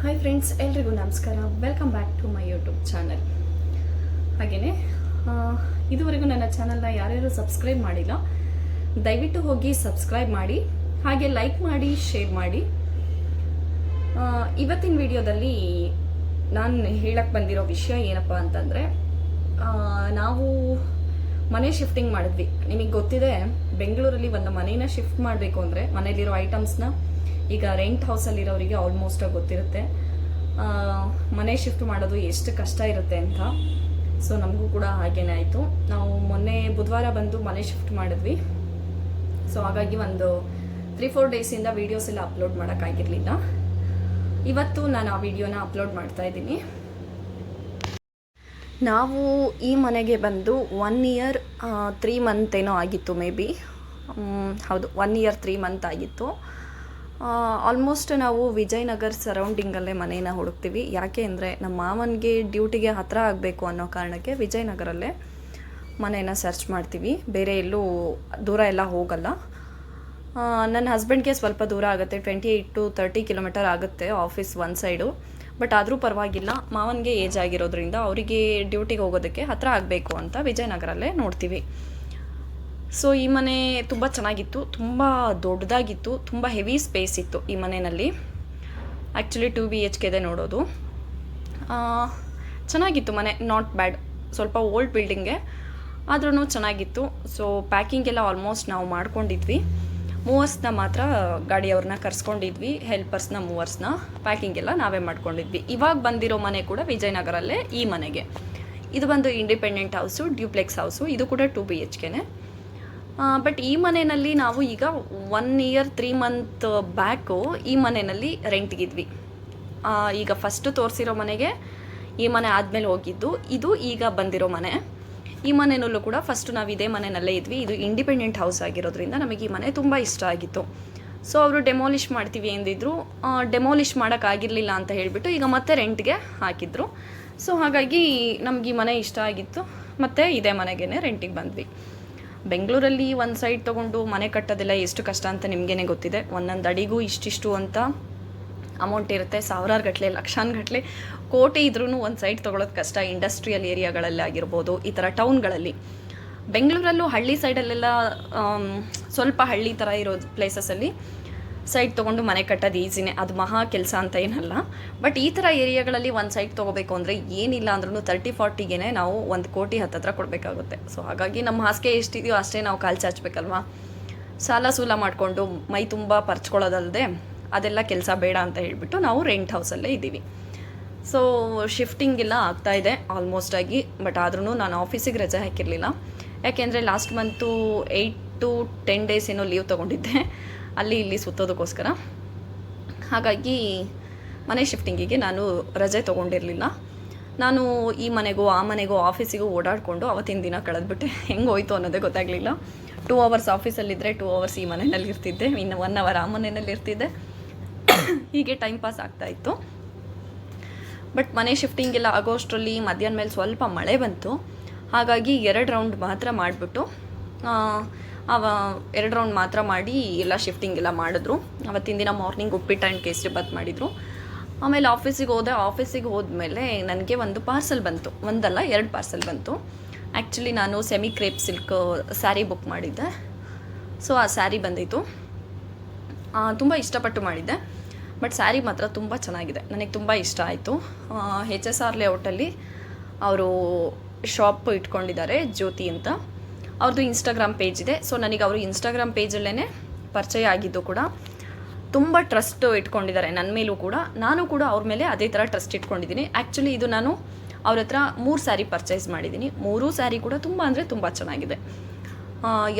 Hi friends ಎಲ್ರಿಗೂ ನಮಸ್ಕಾರ. Welcome back to my YouTube channel ಹಾಗೆಯೇ ಇದುವರೆಗೂ ನನ್ನ ಚಾನಲ್ನ ಯಾರ್ಯಾರು ಸಬ್ಸ್ಕ್ರೈಬ್ ಮಾಡಿಲ್ಲ, ದಯವಿಟ್ಟು ಹೋಗಿ ಸಬ್ಸ್ಕ್ರೈಬ್ ಮಾಡಿ, ಹಾಗೆ ಲೈಕ್ ಮಾಡಿ ಶೇರ್ ಮಾಡಿ. ಇವತ್ತಿನ ವಿಡಿಯೋದಲ್ಲಿ ನಾನು ಹೇಳಕ್ಕೆ ಬಂದಿರೋ ವಿಷಯ ಏನಪ್ಪ ಅಂತಂದರೆ ನಾವು ಮನೆ ಶಿಫ್ಟಿಂಗ್ ಮಾಡಿದ್ವಿ. ನಿಮಗೆ ಗೊತ್ತಿದೆ, ಬೆಂಗಳೂರಲ್ಲಿ ಒಂದು ಮನೇನ ಶಿಫ್ಟ್ ಮಾಡಬೇಕು ಅಂದರೆ ಮನೇಲಿರೋ ಐಟಮ್ಸ್ನ ಈಗ ರೆಂಟ್ ಹೌಸಲ್ಲಿರೋರಿಗೆ ಆಲ್ಮೋಸ್ಟ್ ಗೊತ್ತಿರುತ್ತೆ. ಮನೆ ಶಿಫ್ಟ್ ಮಾಡೋದು ಎಷ್ಟು ಕಷ್ಟ ಇರುತ್ತೆ ಅಂತ. ಸೊ ನಮಗೂ ಕೂಡ ಹಾಗೇನೆ ಆಯಿತು. ನಾವು ಮೊನ್ನೆ ಬುಧವಾರ ಬಂದು ಮನೆ ಶಿಫ್ಟ್ ಮಾಡಿದ್ವಿ. ಸೊ ಹಾಗಾಗಿ ಒಂದು ತ್ರೀ ಫೋರ್ ಡೇಸಿಂದ ವೀಡಿಯೋಸ್ ಎಲ್ಲ ಅಪ್ಲೋಡ್ ಮಾಡೋಕ್ಕಾಗಿರಲಿಲ್ಲ ಇವತ್ತು ನಾನು ಆ ವಿಡಿಯೋನ ಅಪ್ಲೋಡ್ ಮಾಡ್ತಾ ಇದ್ದೀನಿ. ನಾವು ಈ ಮನೆಗೆ ಬಂದು ಒನ್ ಇಯರ್ ತ್ರೀ ಮಂತ್ ಏನೋ ಆಗಿತ್ತು ಮೇ ಬಿ ಹೌದು ಒನ್ ಇಯರ್ ತ್ರೀ ಮಂತ್ ಆಗಿತ್ತು. ಆಲ್ಮೋಸ್ಟ್ ನಾವು ವಿಜಯನಗರ್ ಸರೌಂಡಿಂಗಲ್ಲೇ ಮನೇನ ಹುಡುಕ್ತೀವಿ. ಯಾಕೆ ಅಂದರೆ ನಮ್ಮ ಮಾವನಿಗೆ ಡ್ಯೂಟಿಗೆ ಹತ್ತಿರ ಆಗಬೇಕು ಅನ್ನೋ ಕಾರಣಕ್ಕೆ ವಿಜಯನಗರಲ್ಲೇ ಮನೆಯನ್ನು ಸರ್ಚ್ ಮಾಡ್ತೀವಿ. ಬೇರೆ ಎಲ್ಲೂ ದೂರ ಎಲ್ಲ ಹೋಗಲ್ಲ. ನನ್ನ ಹಸ್ಬೆಂಡ್ಗೆ ಸ್ವಲ್ಪ ದೂರ ಆಗುತ್ತೆ. Twenty eight to thirty kilometre ಆಗುತ್ತೆ ಆಫೀಸ್ ಒನ್ ಸೈಡು ಬಟ್ ಆದರೂ ಪರವಾಗಿಲ್ಲ, ಮಾವನಿಗೆ ಏಜ್ ಆಗಿರೋದ್ರಿಂದ ಅವರಿಗೆ ಡ್ಯೂಟಿಗೆ ಹೋಗೋದಕ್ಕೆ ಹತ್ತಿರ ಆಗಬೇಕು ಅಂತ ವಿಜಯನಗರಲ್ಲೇ ನೋಡ್ತೀವಿ. ಸೊ ಈ ಮನೆ ತುಂಬ ಚೆನ್ನಾಗಿತ್ತು, ತುಂಬ ದೊಡ್ಡದಾಗಿತ್ತು, ತುಂಬ ಹೆವಿ ಸ್ಪೇಸ್ ಇತ್ತು ಈ ಮನೆಯಲ್ಲಿ. ಆ್ಯಕ್ಚುಲಿ ಟು ಬಿ ಎಚ್ ಕೆದೆ ನೋಡೋದು. ಚೆನ್ನಾಗಿತ್ತು ಮನೆ ನಾಟ್ ಬ್ಯಾಡ್ ಸ್ವಲ್ಪ ಓಲ್ಡ್ ಬಿಲ್ಡಿಂಗೆ ಆದ್ರೂ ಚೆನ್ನಾಗಿತ್ತು. ಸೊ ಪ್ಯಾಕಿಂಗ್ ಎಲ್ಲ ಆಲ್ಮೋಸ್ಟ್ ನಾವು ಮಾಡ್ಕೊಂಡಿದ್ವಿ. ಮೂವರ್ಸ್ನ ಮಾತ್ರ ಗಾಡಿಯವ್ರನ್ನ ಕರ್ಸ್ಕೊಂಡಿದ್ವಿ ಹೆಲ್ಪರ್ಸ್ನ ಮೂವರ್ಸ್ನ ಪ್ಯಾಕಿಂಗ್ ಎಲ್ಲ ನಾವೇ ಮಾಡ್ಕೊಂಡಿದ್ವಿ. ಇವಾಗ ಬಂದಿರೋ ಮನೆ ಕೂಡ ವಿಜಯನಗರಲ್ಲೇ ಈ ಮನೆಗೆ. ಇದು ಬಂದು ಇಂಡಿಪೆಂಡೆಂಟ್ ಹೌಸು ಡ್ಯೂಪ್ಲೆಕ್ಸ್ ಹೌಸು ಇದು ಕೂಡ ಟು ಬಿ ಎಚ್ ಕೆನೆ ಬಟ್ ಈ ಮನೆಯಲ್ಲಿ ನಾವು ಈಗ one year three month back ಈ ಮನೆಯಲ್ಲಿ ರೆಂಟ್ಗಿದ್ವಿ ಈಗ ಫಸ್ಟು ತೋರಿಸಿರೋ ಮನೆಗೆ ಈ ಮನೆ ಆದಮೇಲೆ ಹೋಗಿದ್ದು. ಇದು ಈಗ ಬಂದಿರೋ ಮನೆ. ಈ ಮನೆಯಲ್ಲೂ ಕೂಡ ಫಸ್ಟ್ ನಾವು ಇದೇ ಮನೆಯಲ್ಲೇ ಇದ್ವಿ. ಇದು ಇಂಡಿಪೆಂಡೆಂಟ್ ಹೌಸ್ ಆಗಿರೋದ್ರಿಂದ ನಮಗೆ ಈ ಮನೆ ತುಂಬ ಇಷ್ಟ ಆಗಿತ್ತು. ಸೊ ಅವರು ಡೆಮಾಲಿಷ್ ಮಾಡ್ತೀವಿ ಎಂದಿದ್ರು ಡೆಮಾಲಿಷ್ ಮಾಡೋಕ್ಕಾಗಿರಲಿಲ್ಲ ಅಂತ ಹೇಳಿಬಿಟ್ಟು ಈಗ ಮತ್ತೆ ರೆಂಟ್ಗೆ ಹಾಕಿದ್ರು. ಸೊ ಹಾಗಾಗಿ ನಮ್ಗೆ ಈ ಮನೆ ಇಷ್ಟ ಆಗಿತ್ತು. ಮತ್ತು ಇದೇ ಮನೆಗೇ ರೆಂಟಿಗೆ ಬಂದ್ವಿ. ಬೆಂಗಳೂರಲ್ಲಿ ಒಂದು ಸೈಡ್ ತೊಗೊಂಡು ಮನೆ ಕಟ್ಟೋದೆಲ್ಲ ಎಷ್ಟು ಕಷ್ಟ ಅಂತ ನಿಮಗೇನೆ ಗೊತ್ತಿದೆ. ಒಂದೊಂದು ಅಡಿಗೂ ಇಷ್ಟಿಷ್ಟು ಅಂತ ಅಮೌಂಟ್ ಇರುತ್ತೆ. ಸಾವಿರಾರು ಗಟ್ಟಲೆ ಲಕ್ಷಾನ್ ಗಟ್ಟಲೆ ಕೋಟಿ ಇದ್ರೂ ಒಂದು ಸೈಡ್ ತೊಗೊಳೋದು ಕಷ್ಟ. ಇಂಡಸ್ಟ್ರಿಯಲ್ ಏರಿಯಾಗಳಲ್ಲಿ ಆಗಿರ್ಬೋದು, ಈ ಥರ ಟೌನ್ಗಳಲ್ಲಿ ಬೆಂಗಳೂರಲ್ಲೂ ಹಳ್ಳಿ ಸೈಡಲ್ಲೆಲ್ಲ ಸ್ವಲ್ಪ ಹಳ್ಳಿ ಥರ ಇರೋ ಪ್ಲೇಸಸಲ್ಲಿ ಸೈಟ್ ತೊಗೊಂಡು ಮನೆ ಕಟ್ಟೋದು ಈಸಿನೇ ಅದು ಮಹಾ ಕೆಲಸ ಅಂತ ಏನಲ್ಲ. ಬಟ್ ಈ ಥರ ಏರಿಯಾಗಳಲ್ಲಿ ಒಂದು ಸೈಟ್ ತೊಗೋಬೇಕು ಅಂದರೆ ಏನಿಲ್ಲ ಅಂದ್ರೂ ತರ್ಟಿ ಫಾರ್ಟಿಗೆ ನಾವು ಒಂದು ಕೋಟಿ ಹತ್ತತ್ರ ಕೊಡಬೇಕಾಗುತ್ತೆ. ಸೊ ಹಾಗಾಗಿ ನಮ್ಮ ಹಾಸಿಗೆ ಎಷ್ಟಿದೆಯೋ ಅಷ್ಟೇ ನಾವು ಕಾಲು ಚಾಚಬೇಕಲ್ವಾ? ಸಾಲ ಸೂಲ ಮಾಡಿಕೊಂಡು ಮೈ ತುಂಬ ಪರ್ಚ್ಕೊಳ್ಳೋದಲ್ಲದೆ ಅದೆಲ್ಲ ಕೆಲಸ ಬೇಡ ಅಂತ ಹೇಳಿಬಿಟ್ಟು ನಾವು ರೆಂಟ್ ಹೌಸಲ್ಲೇ ಇದ್ದೀವಿ. ಸೊ ಶಿಫ್ಟಿಂಗ್ ಎಲ್ಲ ಆಗ್ತಾ ಇದೆ ಆಲ್ಮೋಸ್ಟ್ ಆಗಿ. ಬಟ್ ಆದ್ರೂ ನಾನು ಆಫೀಸಿಗೆ ರಜೆ ಹಾಕಿರಲಿಲ್ಲ. ಯಾಕೆಂದರೆ last month eight to ten days ಏನೋ ಲೀವ್ ತೊಗೊಂಡಿದ್ದೆ. ಅಲ್ಲಿ ಇಲ್ಲಿ ಸುತ್ತೋದಕ್ಕೋಸ್ಕರ. ಹಾಗಾಗಿ ಮನೆ ಶಿಫ್ಟಿಂಗಿಗೆ ನಾನು ರಜೆ ತೊಗೊಂಡಿರಲಿಲ್ಲ. ನಾನು ಈ ಮನೆಗೂ, ಆ ಮನೆಗೂ, ಆಫೀಸಿಗೂ ಓಡಾಡಿಕೊಂಡು ಅವತ್ತಿನ ದಿನ ಕಳೆದ್ಬಿಟ್ಟೆ. ಹೆಂಗೆ ಹೋಯ್ತು ಅನ್ನೋದೇ ಗೊತ್ತಾಗಲಿಲ್ಲ. ಟೂ ಅವರ್ಸ್ ಆಫೀಸಲ್ಲಿದ್ದರೆ ಟೂ ಅವರ್ಸ್ ಈ ಮನೆಯಲ್ಲಿ ಇರ್ತಿದ್ದೆ ಇನ್ನು ಒನ್ ಅವರ್ ಆ ಮನೆಯಲ್ಲಿ ಇರ್ತಿದ್ದೆ ಹೀಗೆ ಟೈಮ್ ಪಾಸ್ ಆಗ್ತಾ ಇತ್ತು. ಬಟ್ ಮನೆ ಶಿಫ್ಟಿಂಗ್ ಎಲ್ಲ ಆಗೋಷ್ಟರಲ್ಲಿ ಮಧ್ಯಾಹ್ನ ಮೇಲೆ ಸ್ವಲ್ಪ ಮಳೆ ಬಂತು. ಹಾಗಾಗಿ ಎರಡು ರೌಂಡ್ ಮಾತ್ರ ಮಾಡಿಬಿಟ್ಟು ಅವ ಎರಡು ರೌಂಡ್ ಮಾತ್ರ ಮಾಡಿ ಎಲ್ಲ ಶಿಫ್ಟಿಂಗ್ ಎಲ್ಲ ಮಾಡಿದ್ರು. ಅವತ್ತಿನ ದಿನ morning uppittu and kesari bath ಮಾಡಿದರು. ಆಮೇಲೆ ಆಫೀಸಿಗೆ ಹೋದೆ ಆಫೀಸಿಗೆ ಹೋದ್ಮೇಲೆ ನನಗೆ ಒಂದು ಪಾರ್ಸೆಲ್ ಬಂತು. ಒಂದಲ್ಲ, ಎರಡು ಪಾರ್ಸೆಲ್ ಬಂತು. ಆ್ಯಕ್ಚುಲಿ ನಾನು semi crepe silk sari book ಮಾಡಿದ್ದೆ. ಸೊ ಆ ಸ್ಯಾರಿ ಬಂದಿತ್ತು. ತುಂಬ ಇಷ್ಟಪಟ್ಟು ಮಾಡಿದ್ದೆ. ಬಟ್ ಸ್ಯಾರಿ ಮಾತ್ರ ತುಂಬ ಚೆನ್ನಾಗಿದೆ. ನನಗೆ ತುಂಬ ಇಷ್ಟ ಆಯಿತು. ಹೆಚ್ ಎಸ್ ಆರ್ ಲೇಔಟಲ್ಲಿ ಅವರು ಶಾಪ್ ಇಟ್ಕೊಂಡಿದ್ದಾರೆ ಜ್ಯೋತಿ ಅಂತ. ಅವ್ರದ್ದು ಇನ್ಸ್ಟಾಗ್ರಾಮ್ ಪೇಜ್ ಇದೆ. ಸೊ ನನಗೆ ಅವರು ಇನ್ಸ್ಟಾಗ್ರಾಮ್ ಪೇಜಲ್ಲೇ ಪರಿಚಯ ಆಗಿದ್ದು ಕೂಡ ತುಂಬ ಟ್ರಸ್ಟ್ ಇಟ್ಕೊಂಡಿದ್ದಾರೆ ನನ್ನ ಮೇಲೂ ಕೂಡ. ನಾನು ಕೂಡ ಅವ್ರ ಮೇಲೆ ಅದೇ ಥರ ಟ್ರಸ್ಟ್ ಇಟ್ಕೊಂಡಿದ್ದೀನಿ. ಆ್ಯಕ್ಚುಲಿ ಇದು ನಾನು ಅವ್ರ ಹತ್ರ ಮೂರು ಸ್ಯಾರಿ ಪರ್ಚೇಸ್ ಮಾಡಿದ್ದೀನಿ. ಮೂರೂ ಸ್ಯಾರಿ ಕೂಡ ತುಂಬ ಅಂದರೆ ತುಂಬ ಚೆನ್ನಾಗಿದೆ.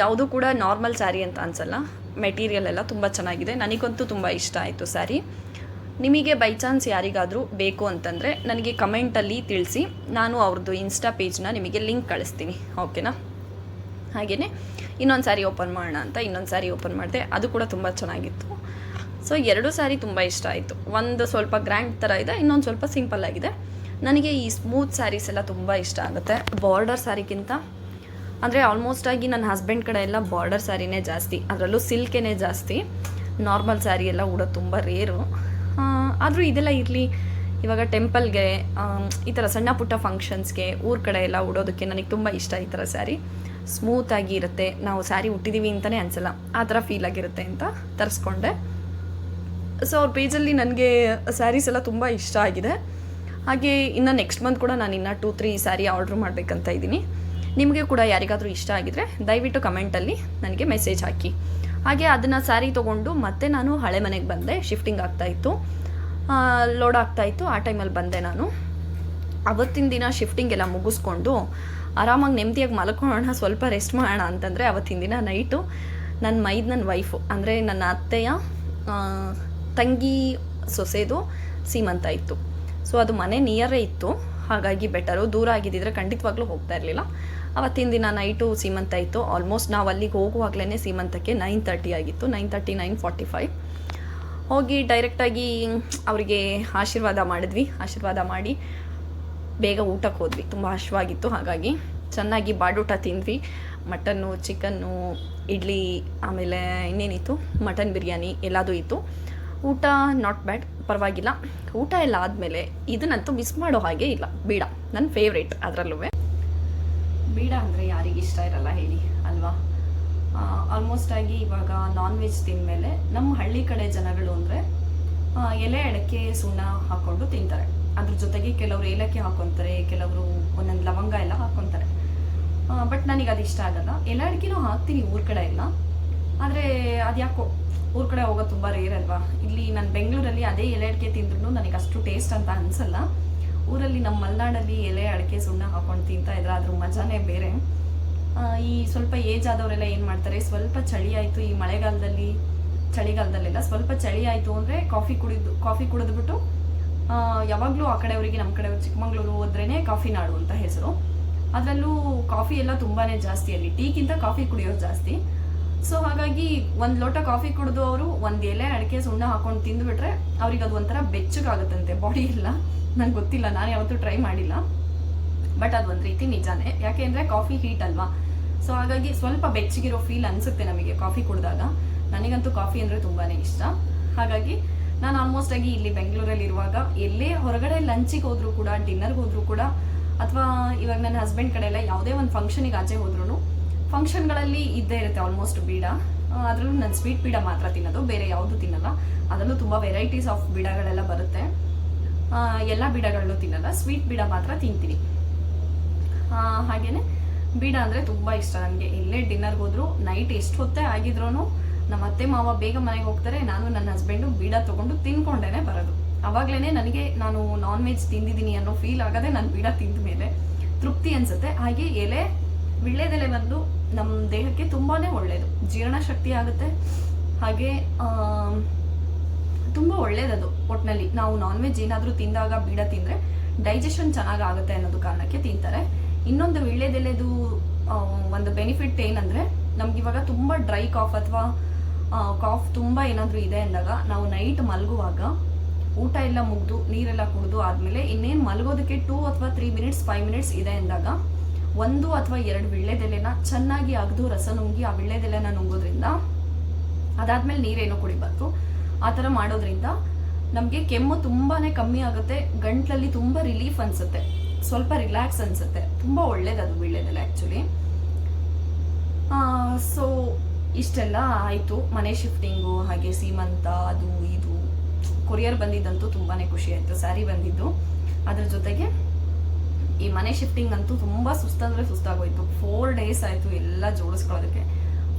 ಯಾವುದೂ ಕೂಡ ನಾರ್ಮಲ್ ಸ್ಯಾರಿ ಅಂತ ಅನ್ಸಲ್ಲ. ಮೆಟೀರಿಯಲ್ ಎಲ್ಲ ತುಂಬ ಚೆನ್ನಾಗಿದೆ. ನನಗಂತೂ ತುಂಬ ಇಷ್ಟ ಆಯಿತು ಸ್ಯಾರಿ ನಿಮಗೆ ಬೈ ಚಾನ್ಸ್ ಯಾರಿಗಾದರೂ ಬೇಕು ಅಂತಂದರೆ ನನಗೆ ಕಮೆಂಟಲ್ಲಿ ತಿಳಿಸಿ. ನಾನು ಅವ್ರದ್ದು ಇನ್ಸ್ಟಾ ಪೇಜ್ನ ನಿಮಗೆ ಲಿಂಕ್ ಕಳಿಸ್ತೀನಿ. ಓಕೆನಾ ಹಾಗೆಯೇ ಇನ್ನೊಂದು ಸಾರಿ ಓಪನ್ ಮಾಡೋಣ ಅಂತ ಇನ್ನೊಂದು ಸಾರಿ ಓಪನ್ ಮಾಡಿದೆ. ಅದು ಕೂಡ ತುಂಬ ಚೆನ್ನಾಗಿತ್ತು. ಸೊ ಎರಡು ಸಾರಿ ತುಂಬ ಇಷ್ಟ ಆಯಿತು. ಒಂದು ಸ್ವಲ್ಪ ಗ್ರ್ಯಾಂಡ್ ಥರ ಇದೆ, ಇನ್ನೊಂದು ಸ್ವಲ್ಪ ಸಿಂಪಲ್ ಆಗಿದೆ. ನನಗೆ ಈ ಸ್ಮೂತ್ ಸ್ಯಾರೀಸ್ ಎಲ್ಲ ತುಂಬ ಇಷ್ಟ ಆಗುತ್ತೆ. ಬಾರ್ಡರ್ ಸ್ಯಾರಿಗಿಂತ ಅಂದರೆ ಆಲ್ಮೋಸ್ಟ್ ಆಗಿ ನನ್ನ ಹಸ್ಬೆಂಡ್ ಕಡೆ ಎಲ್ಲ ಬಾರ್ಡರ್ ಸ್ಯಾರಿನೇ ಜಾಸ್ತಿ. ಅದರಲ್ಲೂ ಸಿಲ್ಕೇನೇ ಜಾಸ್ತಿ. ನಾರ್ಮಲ್ ಸ್ಯಾರಿ ಎಲ್ಲ ಉಡೋದು ತುಂಬ ರೇರು ಆದರೂ ಇದೆಲ್ಲ ಇರಲಿ. ಇವಾಗ ಟೆಂಪಲ್ಗೆ ಈ ಥರ ಸಣ್ಣ ಪುಟ್ಟ ಫಂಕ್ಷನ್ಸ್ಗೆ ಊರ ಕಡೆ ಎಲ್ಲ ಉಡೋದಕ್ಕೆ ನನಗೆ ತುಂಬ ಇಷ್ಟ ಈ ಥರ ಸ್ಯಾರಿ. ಸ್ಮೂತಾಗಿ ಇರುತ್ತೆ. ನಾವು ಸ್ಯಾರಿ ಉಟ್ಟಿದ್ದೀವಿ ಅಂತಲೇ ಅನಿಸಲ್ಲ. ಆ ಥರ ಫೀಲ್ ಆಗಿರುತ್ತೆ ಅಂತ ತರಿಸ್ಕೊಂಡೆ. ಸೊ ಅವ್ರ ಪೇಜಲ್ಲಿ ನನಗೆ ಸ್ಯಾರೀಸ್ ಎಲ್ಲ ತುಂಬ ಇಷ್ಟ ಆಗಿದೆ. ಹಾಗೆ ಇನ್ನು ನೆಕ್ಸ್ಟ್ ಮಂತ್ ಕೂಡ ನಾನು ಇನ್ನೂ ಟೂ ತ್ರೀ ಸ್ಯಾರಿ ಆರ್ಡ್ರ್ ಮಾಡಬೇಕಂತ ಇದ್ದೀನಿ. ನಿಮಗೆ ಕೂಡ ಯಾರಿಗಾದರೂ ಇಷ್ಟ ಆಗಿದ್ರೆ ದಯವಿಟ್ಟು ಕಮೆಂಟಲ್ಲಿ ನನಗೆ ಮೆಸೇಜ್ ಹಾಕಿ. ಹಾಗೆ ಅದನ್ನು ಸ್ಯಾರಿ ತೊಗೊಂಡು ಮತ್ತೆ ನಾನು ಹಳೆ ಮನೆಗೆ ಬಂದೆ. ಶಿಫ್ಟಿಂಗ್ ಆಗ್ತಾಯಿತ್ತು ಲೋಡ್ ಆಗ್ತಾಯಿತ್ತು ಆ ಟೈಮಲ್ಲಿ ಬಂದೆ ನಾನು. ಅವತ್ತಿನ ದಿನ ಶಿಫ್ಟಿಂಗ್ ಎಲ್ಲ ಮುಗಿಸ್ಕೊಂಡು ಆರಾಮಾಗಿ ನೆಮ್ಮದಿಯಾಗಿ ಮಲ್ಕೊಳ್ಳೋಣ, ಸ್ವಲ್ಪ ರೆಸ್ಟ್ ಮಾಡೋಣ ಅಂತಂದರೆ ಅವತ್ತಿನ ದಿನ ನೈಟು ನನ್ನ ಮೈದ್ ನನ್ನ ವೈಫು ಅಂದರೆ ನನ್ನ ಅತ್ತೆಯ ತಂಗಿ ಸೊಸೆದು ಸೀಮಂತ ಇತ್ತು. ಸೊ ಅದು ಮನೆ ನಿಯರೇ ಇತ್ತು. ಹಾಗಾಗಿ ಬೆಟರು ದೂರ ಆಗಿದ್ದಿದ್ರೆ ಖಂಡಿತವಾಗ್ಲೂ ಹೋಗ್ತಾ ಇರಲಿಲ್ಲ. ಅವತ್ತಿನ ದಿನ ನೈಟು ಸೀಮಂತ ಇತ್ತು. ಆಲ್ಮೋಸ್ಟ್ ನಾವು ಅಲ್ಲಿಗೆ ಹೋಗುವಾಗಲೇ ಸೀಮಂತಕ್ಕೆ ನೈನ್ ತರ್ಟಿ ಆಗಿತ್ತು. Nine thirty nine forty five ಹೋಗಿ ಡೈರೆಕ್ಟಾಗಿ ಅವರಿಗೆ ಆಶೀರ್ವಾದ ಮಾಡಿದ್ವಿ. ಆಶೀರ್ವಾದ ಮಾಡಿ ಬೇಗ ಊಟಕ್ಕೆ ಹೋದ್ವಿ. ತುಂಬ ಹಶ್ವಾಗಿತ್ತು, ಹಾಗಾಗಿ ಚೆನ್ನಾಗಿ ಬಾಡೂಟ ತಿಂದ್ವಿ. ಮಟನ್ನು, ಚಿಕನ್ನು, ಇಡ್ಲಿ, ಆಮೇಲೆ ಇನ್ನೇನಿತ್ತು? ಮಟನ್ ಬಿರಿಯಾನಿ ಎಲ್ಲದೂ ಇತ್ತು. ಊಟ ನಾಟ್ ಬ್ಯಾಡ್ ಪರವಾಗಿಲ್ಲ. ಊಟ ಎಲ್ಲ ಆದಮೇಲೆ ಇದನ್ನಂತೂ ಮಿಸ್ ಮಾಡೋ ಹಾಗೆ ಇಲ್ಲ. ಬೀಡ ನನ್ನ ಫೇವ್ರೇಟ್ ಅದರಲ್ಲೂ ಬೀಡ ಅಂದರೆ ಯಾರಿಗೆ ಇಷ್ಟ ಇರಲ್ಲ ಹೇಳಿ, ಅಲ್ವಾ? ಆಲ್ಮೋಸ್ಟ್ ಆಗಿ ಇವಾಗ ನಾನ್ ವೆಜ್ ತಿಂದಮೇಲೆ ನಮ್ಮ ಹಳ್ಳಿ ಕಡೆ ಜನಗಳು ಅಂದರೆ ಎಲೆ ಅಡಕೆ ಸುಣ್ಣ ಹಾಕ್ಕೊಂಡು ತಿಂತಾರೆ. ಅದ್ರ ಜೊತೆಗೆ ಕೆಲವರು ಏಲಕ್ಕಿ ಹಾಕೊತಾರೆ, ಕೆಲವರು ಒಂದೊಂದು ಲವಂಗ ಎಲ್ಲ ಹಾಕೊತಾರೆ. ಬಟ್ ನನಗೆ ಅದು ಇಷ್ಟ ಆಗಲ್ಲ. ಎಲೆ ಅಡಿಕೆನೂ ಹಾಕ್ತೀನಿ ಊರ ಕಡೆ ಎಲ್ಲ. ಆದರೆ ಅದು ಯಾಕೋ, ಊರ ಕಡೆ ಹೋಗೋದು ತುಂಬ ರೇರ್ ಅಲ್ವಾ? ಇಲ್ಲಿ ನಾನು ಬೆಂಗಳೂರಲ್ಲಿ ಅದೇ ಎಲೆ ಅಡಿಕೆ ತಿಂದ್ರೂ ನನಗೆ ಅಷ್ಟು ಟೇಸ್ಟ್ ಅಂತ ಅನಿಸಲ್ಲ. ಊರಲ್ಲಿ ನಮ್ಮ ಮಲೆನಾಡಲ್ಲಿ ಎಲೆ ಅಡಿಕೆ ಸುಣ್ಣ ಹಾಕೊಂಡು ತಿಂತಾ ಇದ್ರೆ ಅದ್ರ ಮಜಾನೇ ಬೇರೆ. ಈ ಸ್ವಲ್ಪ ಏಜ್ ಆದವರೆಲ್ಲ ಏನು ಮಾಡ್ತಾರೆ? ಸ್ವಲ್ಪ ಚಳಿ ಆಯಿತು ಈ ಮಳೆಗಾಲದಲ್ಲಿ, ಚಳಿಗಾಲದಲ್ಲೆಲ್ಲ ಸ್ವಲ್ಪ ಚಳಿ ಆಯಿತು ಅಂದರೆ ಕಾಫಿ ಕುಡಿದು ಕಾಫಿ ಕುಡಿದ್ಬಿಟ್ಟು ಯಾವಾಗಲೂ ಆ ಕಡೆಯವರಿಗೆ ನಮ್ಮ ಕಡೆಯವ್ರು ಚಿಕ್ಕಮಂಗ್ಳೂರು ಹೋದ್ರೇ ಕಾಫಿ ನಾಡು ಅಂತ ಹೆಸರು. ಅದರಲ್ಲೂ ಕಾಫಿ ಎಲ್ಲ ತುಂಬಾ ಜಾಸ್ತಿ ಅಲ್ಲಿ. ಟೀಗಿಂತ ಕಾಫಿ ಕುಡಿಯೋದು ಜಾಸ್ತಿ. ಸೊ ಹಾಗಾಗಿ ಒಂದು ಲೋಟ ಕಾಫಿ ಕುಡಿದು ಅವರು ಒಂದು ಎಲೆ, ಅಡಿಕೆ, ಸುಣ್ಣ ಹಾಕೊಂಡು ತಿಂದುಬಿಟ್ರೆ ಅವ್ರಿಗೆ ಅದು ಒಂಥರ ಬೆಚ್ಚಗಾಗುತ್ತಂತೆ ಬಾಡಿ ಎಲ್ಲ. ನಂಗೆ ಗೊತ್ತಿಲ್ಲ, ನಾನು ಯಾವತ್ತೂ ಟ್ರೈ ಮಾಡಿಲ್ಲ. ಬಟ್ ಅದು ಒಂದು ರೀತಿ ನಿಜಾನೇ. ಯಾಕೆ ಅಂದರೆ ಕಾಫಿ ಹೀಟ್ ಅಲ್ವಾ? ಸೊ ಹಾಗಾಗಿ ಸ್ವಲ್ಪ ಬೆಚ್ಚಗಿರೋ ಫೀಲ್ ಅನಿಸುತ್ತೆ ನಮಗೆ ಕಾಫಿ ಕುಡಿದಾಗ. ನನಗಂತೂ ಕಾಫಿ ಅಂದರೆ ತುಂಬಾ ಇಷ್ಟ. ಹಾಗಾಗಿ ನಾನು ಆಲ್ಮೋಸ್ಟ್ ಆಗಿ ಇಲ್ಲಿ ಬೆಂಗಳೂರಲ್ಲಿ ಇರುವಾಗ ಎಲ್ಲೇ ಹೊರಗಡೆ ಲಂಚಿಗೆ ಹೋದ್ರು ಕೂಡ ಡಿನ್ನರ್ಗೆ ಹೋದ್ರು ಕೂಡ, ಅಥವಾ ಇವಾಗ ನನ್ನ ಹಸ್ಬೆಂಡ್ ಕಡೆ ಎಲ್ಲ ಯಾವುದೇ ಒಂದು ಫಂಕ್ಷನಿಗೆ ಆಚೆ ಹೋದ್ರೂ ಫಂಕ್ಷನ್ಗಳಲ್ಲಿ ಇದ್ದೇ ಇರುತ್ತೆ ಆಲ್ಮೋಸ್ಟ್ ಬೀಡ. ಅದರಲ್ಲೂ ನಾನು ಸ್ವೀಟ್ ಬೀಡ ಮಾತ್ರ ತಿನ್ನೋದು, ಬೇರೆ ಯಾವುದು ತಿನ್ನಲ್ಲ. ಅದರಲ್ಲೂ ತುಂಬ ವೆರೈಟೀಸ್ ಆಫ್ ಬೀಡಗಳೆಲ್ಲ ಬರುತ್ತೆ. ಎಲ್ಲ ಬೀಡಗಳನ್ನೂ ತಿನ್ನಲ್ಲ ಸ್ವೀಟ್ ಬೀಡ ಮಾತ್ರ ತಿಂತೀನಿ. ಆ, ಹಾಗೇನೆ ಬೀಡ ಅಂದರೆ ತುಂಬ ಇಷ್ಟ ನನಗೆ ಎಲ್ಲೇ ಡಿನ್ನರ್ಗೆ ಹೋದ್ರು ನೈಟ್ ಎಷ್ಟು ಹೊತ್ತೇ ಆಗಿದ್ರೂ ನಮ್ಮ ಅತ್ತೆ ಮಾವ ಬೇಗ ಮನೆಗೆ ಹೋಗ್ತಾರೆ ನಾನು ನನ್ನ ಹಸ್ಬೆಂಡು ಬೀಡ ತೊಗೊಂಡು ತಿನ್ಕೊಂಡೇನೆ ಬರೋದು. ಅವಾಗಲೇ ನನಗೆ ನಾನು ನಾನ್ ವೆಜ್ ತಿಂದಿದ್ದೀನಿ ಅನ್ನೋ ಫೀಲ್ ಆಗದೆ ನಾನು ಬೀಡ ತಿಂದ ಮೇಲೆ ತೃಪ್ತಿ ಅನಿಸುತ್ತೆ. ಹಾಗೆ ಎಲೆ ವಿಳ್ಳೆದೆಲೆ ಬಂದು ನಮ್ಮ ದೇಹಕ್ಕೆ ತುಂಬಾ ಒಳ್ಳೆಯದು ಜೀರ್ಣಶಕ್ತಿ ಆಗುತ್ತೆ. ಹಾಗೆ ತುಂಬ ಒಳ್ಳೇದದು ಒಟ್ಟಿನಲ್ಲಿ ನಾವು ನಾನ್ ವೆಜ್ ಏನಾದರೂ ತಿಂದಾಗ ಬೀಡ ತಿಂದರೆ ಡೈಜೆಷನ್ ಚೆನ್ನಾಗಿ ಆಗುತ್ತೆ ಅನ್ನೋದು ಕಾರಣಕ್ಕೆ ತಿಂತಾರೆ. ಇನ್ನೊಂದು ವೀಳ್ಯದೆಲೆದು ಒಂದು ಬೆನಿಫಿಟ್ ಏನಂದರೆ, ನಮ್ಗೆ ಇವಾಗ ತುಂಬ ಡ್ರೈ ಕಾಫ್ ಅಥವಾ ಕಾಫ್ ತುಂಬ ಏನಾದರೂ ಇದೆ ಅಂದಾಗ, ನಾವು ನೈಟ್ ಮಲಗುವಾಗ ಊಟ ಎಲ್ಲ ಮುಗಿದು, ನೀರೆಲ್ಲ ಕುಡಿದು ಆದಮೇಲೆ ಇನ್ನೇನು ಮಲಗೋದಕ್ಕೆ ಟೂ ಅಥವಾ ತ್ರೀ ಮಿನಿಟ್ಸ್ ಫೈವ್ ಮಿನಿಟ್ಸ್ ಇದೆ ಅಂದಾಗ, ಒಂದು ಅಥವಾ ಎರಡು ವಿಳ್ಳೆದೆಲೆನ ಚೆನ್ನಾಗಿ ಅಗ್ದು ರಸ ನುಂಗಿ ಆ ವಿಳ್ಳೆದೆಲೆನ ನುಂಗೋದ್ರಿಂದ ಅದಾದ್ಮೇಲೆ ನೀರೇನು ಕುಡಿಬಾರ್ದು ಆ ಥರ ಮಾಡೋದ್ರಿಂದ ನಮಗೆ ಕೆಮ್ಮು ತುಂಬಾನೇ ಕಮ್ಮಿ ಆಗುತ್ತೆ, ಗಂಟ್ಲಲ್ಲಿ ತುಂಬ ರಿಲೀಫ್ ಅನ್ಸುತ್ತೆ. ಸ್ವಲ್ಪ ರಿಲ್ಯಾಕ್ಸ್ ಅನ್ಸುತ್ತೆ. ತುಂಬ ಒಳ್ಳೇದದು ವೀಳ್ಯದೆಲೆ ಆ್ಯಕ್ಚುಲಿ ಸೊ ಇಷ್ಟೆಲ್ಲ ಆಯಿತು. ಮನೆ ಶಿಫ್ಟಿಂಗು ಹಾಗೆ ಸೀಮಂತ, ಅದು ಇದು. ಕೊರಿಯರ್ ಬಂದಿದ್ದಂತೂ ತುಂಬಾ ಖುಷಿ ಆಯಿತು. ಸ್ಯಾರಿ ಬಂದಿದ್ದು. ಅದ್ರ ಜೊತೆಗೆ ಈ ಮನೆ ಶಿಫ್ಟಿಂಗ್ ಅಂತೂ ತುಂಬ ಸುಸ್ತಂದ್ರೆ ಸುಸ್ತಾಗೋಯ್ತು. ಫೋರ್ ಡೇಸ್ ಆಯಿತು ಎಲ್ಲ ಜೋಡಿಸ್ಕೊಳ್ಳೋದಕ್ಕೆ.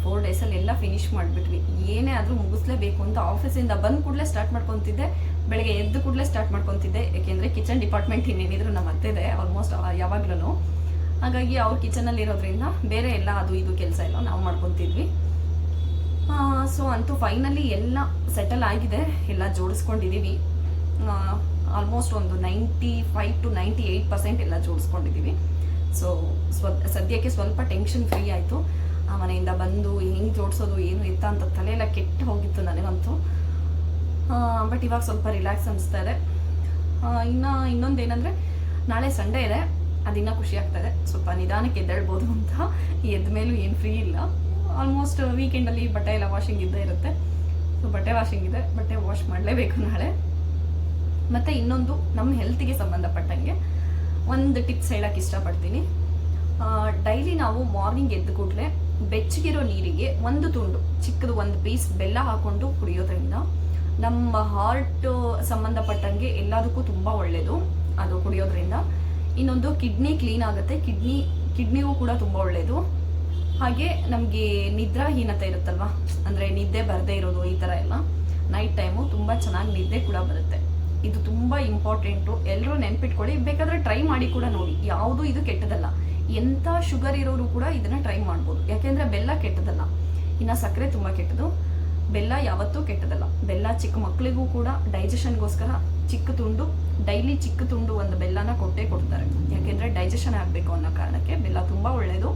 ಫೋರ್ ಡೇಸಲ್ಲಿ ಎಲ್ಲ ಫಿನಿಶ್ ಮಾಡಿಬಿಟ್ವಿ. ಏನೇ ಆದರೂ ಮುಗಿಸ್ಲೇಬೇಕು ಅಂತ ಆಫೀಸಿಂದ ಬಂದ ಕೂಡಲೇ ಸ್ಟಾರ್ಟ್ ಮಾಡ್ಕೊತಿದ್ದೆ. ಬೆಳಗ್ಗೆ ಎದ್ದು ಕೂಡಲೇ ಸ್ಟಾರ್ಟ್ ಮಾಡ್ಕೊತಿದ್ದೆ. ಯಾಕೆಂದ್ರೆ ಕಿಚನ್ ಡಿಪಾರ್ಟ್ಮೆಂಟ್ ಇನ್ನೇನಿದ್ರು ನಮ್ಮ ಅತ್ತೆದೆ ಆಲ್ಮೋಸ್ಟ್ ಯಾವಾಗ್ಲೂ ಹಾಗಾಗಿ ಅವ್ರ ಕಿಚನಲ್ಲಿ ಇರೋದ್ರಿಂದ ಬೇರೆ ಎಲ್ಲ ಅದು ಇದು ಕೆಲಸ ಎಲ್ಲ ನಾವು ಮಾಡ್ಕೊತಿದ್ವಿ. ಸೊ ಅಂತೂ ಫೈನಲಿ ಎಲ್ಲ ಸೆಟಲ್ ಆಗಿದೆ. ಎಲ್ಲ ಜೋಡಿಸ್ಕೊಂಡಿದ್ದೀವಿ ಆಲ್ಮೋಸ್ಟ್ ಒಂದು ninety five to ninety eight percent ಎಲ್ಲ ಜೋಡಿಸ್ಕೊಂಡಿದ್ದೀವಿ ಸೊ ಸ್ವ, ಸದ್ಯಕ್ಕೆ ಸ್ವಲ್ಪ ಟೆನ್ಷನ್ ಫ್ರೀ ಆಯಿತು. ಆ ಮನೆಯಿಂದ ಬಂದು ಹೆಂಗೆ ಜೋಡಿಸೋದು, ಏನು ಎತ್ತ ಅಂತ ತಲೆ ಎಲ್ಲ ಕೆಟ್ಟು ಹೋಗಿತ್ತು ನನಗಂತೂ. ಬಟ್ ಇವಾಗ ಸ್ವಲ್ಪ ರಿಲ್ಯಾಕ್ಸ್ ಅನಿಸ್ತಾ ಇದೆ. ಇನ್ನು ಇನ್ನೊಂದು ಏನಂದರೆ ನಾಳೆ ಸಂಡೇ ಇದೆ. ಅದಿನ್ನೂ ಖುಷಿ ಆಗ್ತದೆ ಸ್ವಲ್ಪ ನಿಧಾನಕ್ಕೆ ಎದ್ದೇಳ್ಬೋದು ಅಂತ. ಎದ್ದ ಮೇಲೂ ಏನು ಫ್ರೀ ಇಲ್ಲ. ಆಲ್ಮೋಸ್ಟ್ ವೀಕೆಂಡಲ್ಲಿ ಬಟ್ಟೆ ಎಲ್ಲ ವಾಷಿಂಗ್ ಇದ್ದೇ ಇರುತ್ತೆ. ಸೊ ಬಟ್ಟೆ ವಾಷಿಂಗ್ ಇದೆ. ಬಟ್ಟೆ ವಾಶ್ ಮಾಡಲೇಬೇಕು ನಾಳೆ. ಮತ್ತು ಇನ್ನೊಂದು ನಮ್ಮ ಹೆಲ್ತಿಗೆ ಸಂಬಂಧಪಟ್ಟಂಗೆ ಒಂದು ಟಿಪ್ಸ್ ಹೇಳೋಕ್ಕೆ ಇಷ್ಟಪಡ್ತೀನಿ. ಡೈಲಿ ನಾವು ಮಾರ್ನಿಂಗ್ ಎದ್ದ ಕೂಡಲೇ ಬೆಚ್ಚಗಿರೋ ನೀರಿಗೆ ಒಂದು ತುಂಡು, ಚಿಕ್ಕದು ಒಂದು ಪೀಸ್ ಬೆಲ್ಲ ಹಾಕೊಂಡು ಕುಡಿಯೋದ್ರಿಂದ ನಮ್ಮ ಹಾರ್ಟ್ ಸಂಬಂಧಪಟ್ಟಂಗೆ ಎಲ್ಲದಕ್ಕೂ ತುಂಬ ಒಳ್ಳೆಯದು ಅದು ಕುಡಿಯೋದ್ರಿಂದ. ಇನ್ನೊಂದು ಕಿಡ್ನಿ ಕ್ಲೀನ್ ಆಗುತ್ತೆ. ಕಿಡ್ನಿ ಕಿಡ್ನಿಗೂ ಕೂಡ ತುಂಬ ಒಳ್ಳೆಯದು ಹಾಗೆ ನಮಗೆ ನಿದ್ರಾಹೀನತೆ ಇರುತ್ತಲ್ವಾ? ಅಂದರೆ ನಿದ್ದೆ ಬರದೇ ಇರೋದು ಈ ಥರ ಎಲ್ಲ. ನೈಟ್ ಟೈಮು ತುಂಬ ಚೆನ್ನಾಗಿ ನಿದ್ದೆ ಕೂಡ ಬರುತ್ತೆ. ಇದು ತುಂಬ ಇಂಪಾರ್ಟೆಂಟು ಎಲ್ಲರೂ ನೆನ್ಪಿಟ್ಕೊಳ್ಳಿ. ಬೇಕಾದರೆ ಟ್ರೈ ಮಾಡಿ ಕೂಡ ನೋಡಿ. ಯಾವುದು ಇದು ಕೆಟ್ಟದಲ್ಲ ಎಂಥ ಶುಗರ್ ಇರೋರು ಕೂಡ ಇದನ್ನು ಟ್ರೈ ಮಾಡ್ಬೋದು. ಯಾಕೆಂದರೆ ಬೆಲ್ಲ ಕೆಟ್ಟದಲ್ಲ ಇನ್ನು ಸಕ್ಕರೆ ತುಂಬ ಕೆಟ್ಟದು ಬೆಲ್ಲ ಯಾವತ್ತೂ ಕೆಟ್ಟದಲ್ಲ ಬೆಲ್ಲ ಚಿಕ್ಕ ಮಕ್ಕಳಿಗೂ ಕೂಡ ಡೈಜೆಷನ್ಗೋಸ್ಕರ ಚಿಕ್ಕ ತುಂಡು ಡೈಲಿ ಚಿಕ್ಕ ತುಂಡು ಒಂದು ಬೆಲ್ಲನ ಕೊಟ್ಟೇ ಕೊಡ್ತಾರೆ. ಯಾಕೆಂದರೆ ಡೈಜೆಷನ್ ಆಗಬೇಕು ಅನ್ನೋ ಕಾರಣಕ್ಕೆ ಬೆಲ್ಲ ತುಂಬ ಒಳ್ಳೆಯದು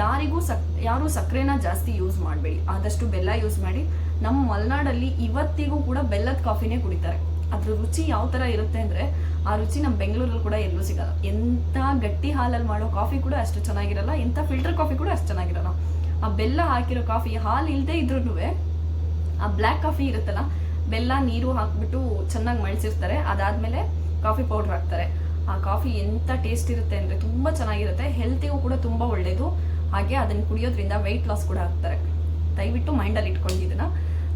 ಯಾರಿಗೂ ಸಕ್, ಯಾರು ಸಕ್ಕರೆನ ಜಾಸ್ತಿ ಯೂಸ್ ಮಾಡಬೇಡಿ. ಆದಷ್ಟು ಬೆಲ್ಲ ಯೂಸ್ ಮಾಡಿ. ನಮ್ಮ ಮಲೆನಾಡಲ್ಲಿ ಇವತ್ತಿಗೂ ಕೂಡ ಬೆಲ್ಲದ ಕಾಫಿನೇ ಕುಡಿತಾರೆ. ಅದ್ರ ರುಚಿ ಯಾವ ಥರ ಇರುತ್ತೆ ಅಂದರೆ ಆ ರುಚಿ ನಮ್ಮ ಬೆಂಗಳೂರಲ್ಲಿ ಕೂಡ ಎಲ್ಲೂ ಸಿಗಲ್ಲ. ಎಂಥ ಗಟ್ಟಿ ಹಾಲಲ್ಲಿ ಮಾಡೋ ಕಾಫಿ ಕೂಡ ಅಷ್ಟು ಚೆನ್ನಾಗಿರಲ್ಲ, ಎಂಥ ಫಿಲ್ಟರ್ ಕಾಫಿ ಕೂಡ ಅಷ್ಟು ಚೆನ್ನಾಗಿರಲ್ಲ. ಆ ಬೆಲ್ಲ ಹಾಕಿರೋ ಕಾಫಿ ಹಾಲು ಇಲ್ಲದೆ ಇದ್ರೂ ಆ ಬ್ಲ್ಯಾಕ್ ಕಾಫಿ ಇರುತ್ತಲ್ಲ, ಬೆಲ್ಲ ನೀರು ಹಾಕ್ಬಿಟ್ಟು ಚೆನ್ನಾಗಿ ಮಳಿಸಿರ್ತಾರೆ, ಅದಾದ್ಮೇಲೆ ಕಾಫಿ ಪೌಡರ್ ಹಾಕ್ತಾರೆ. ಆ ಕಾಫಿ ಎಂಥ ಟೇಸ್ಟ್ ಇರುತ್ತೆ ಅಂದರೆ ತುಂಬ ಚೆನ್ನಾಗಿರುತ್ತೆ ಹೆಲ್ತಿಗೂ ಕೂಡ ತುಂಬ ಒಳ್ಳೆಯದು ಹಾಗೆ ಅದನ್ನು ಕುಡಿಯೋದ್ರಿಂದ ವೆಯ್ಟ್ ಲಾಸ್ ಕೂಡ ಆಗ್ತಾರೆ. ದಯವಿಟ್ಟು ಮೈಂಡಲ್ಲಿ ಇಟ್ಕೊಂಡು ತುಂಬಾ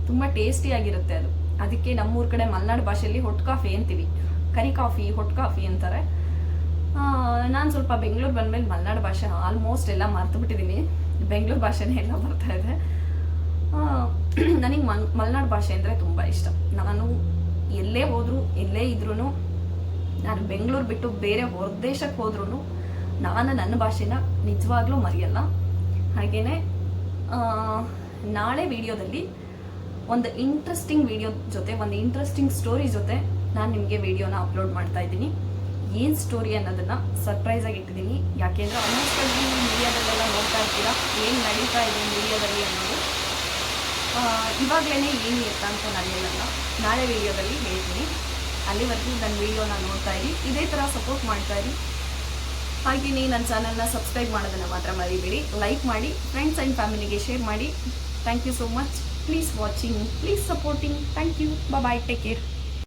ತುಂಬ ಟೇಸ್ಟಿಯಾಗಿರುತ್ತೆ ಅದು. ಅದಕ್ಕೆ ನಮ್ಮೂರ ಕಡೆ ಮಲೆನಾಡು ಭಾಷೆಯಲ್ಲಿ ಹೊಟ್ಟು ಕಾಫಿ ಅಂತೀವಿ. ಕರಿ ಕಾಫಿ ಹೊಟ್ಟು ಕಾಫಿ ಅಂತಾರೆ. ನಾನು ಸ್ವಲ್ಪ ಬೆಂಗಳೂರು ಬಂದಮೇಲೆ ಮಲೆನಾಡು ಭಾಷೆ ಆಲ್ಮೋಸ್ಟ್ ಎಲ್ಲ ಮರ್ತು ಬಿಟ್ಟಿದ್ದೀನಿ ಬೆಂಗಳೂರು ಭಾಷೆನೇ ಎಲ್ಲ ಬರ್ತಾ ಇದೆ. ನನಗೆ ಮಲ್, ಮಲೆನಾಡು ಭಾಷೆ ಅಂದರೆ ತುಂಬ ಇಷ್ಟ. ನಾನು ಎಲ್ಲೇ ಹೋದರೂ, ಎಲ್ಲೇ ಇದ್ರೂ ನಾನು ಬೆಂಗಳೂರು ಬಿಟ್ಟು ಬೇರೆ ಹೊರದೇಶಕ್ಕೆ ಹೋದ್ರೂ ನಾನು ನನ್ನ ಭಾಷೆನ ನಿಜವಾಗ್ಲೂ ಮರೆಯಲ್ಲ. ಹಾಗೆಯೇ ನಾಳೆ ವಿಡಿಯೋದಲ್ಲಿ ಒಂದು ಇಂಟ್ರೆಸ್ಟಿಂಗ್ ವಿಡಿಯೋ ಜೊತೆ, ಒಂದು ಇಂಟ್ರೆಸ್ಟಿಂಗ್ ಸ್ಟೋರಿ ಜೊತೆ ನಾನು ನಿಮಗೆ ವಿಡಿಯೋನ ಅಪ್ಲೋಡ್ ಮಾಡ್ತಾ ಇದ್ದೀನಿ. ಏನು ಸ್ಟೋರಿ ಅನ್ನೋದನ್ನು ಸರ್ಪ್ರೈಸಾಗಿ ಇಟ್ಟಿದ್ದೀನಿ. ಯಾಕೆಂದರೆ ಆಲ್ಮೋಸ್ಟ್ ಆಗಿ ಮೀಡಿಯಾದಲ್ಲೆಲ್ಲ ನೋಡ್ತಾ ಇರ್ತೀರಾ, ಏನು ನಡೀತಾ ಇದೆ ಮೀಡಿಯಾದಲ್ಲಿ ಅನ್ನೋದು. ಇವಾಗಲೇ ಏನು ಇರ್ತ ಅಂತ ನಾನು ಹೇಳಲ್ಲ ನಾಳೆ ವಿಡಿಯೋದಲ್ಲಿ ಹೇಳ್ತೀನಿ. ಅಲ್ಲಿವರೆಗೂ ನನ್ನ ವಿಡಿಯೋನ ನೋಡ್ತಾ ಇರಿ. ಇದೇ ಥರ ಸಪೋರ್ಟ್ ಮಾಡ್ತಾ ಇರಿ. ಹಾಗೆಯೇ ನನ್ನ ಚಾನಲ್ನ ಸಬ್ಸ್ಕ್ರೈಬ್ ಮಾಡೋದನ್ನು ಮಾತ್ರ ಮರಿಬೇಡಿ. ಲೈಕ್ ಮಾಡಿ ಫ್ರೆಂಡ್ಸ್ ಆ್ಯಂಡ್ ಫ್ಯಾಮಿಲಿಗೆ ಶೇರ್ ಮಾಡಿ. Thank you so much please watching please supporting. Thank you. Bye bye take care.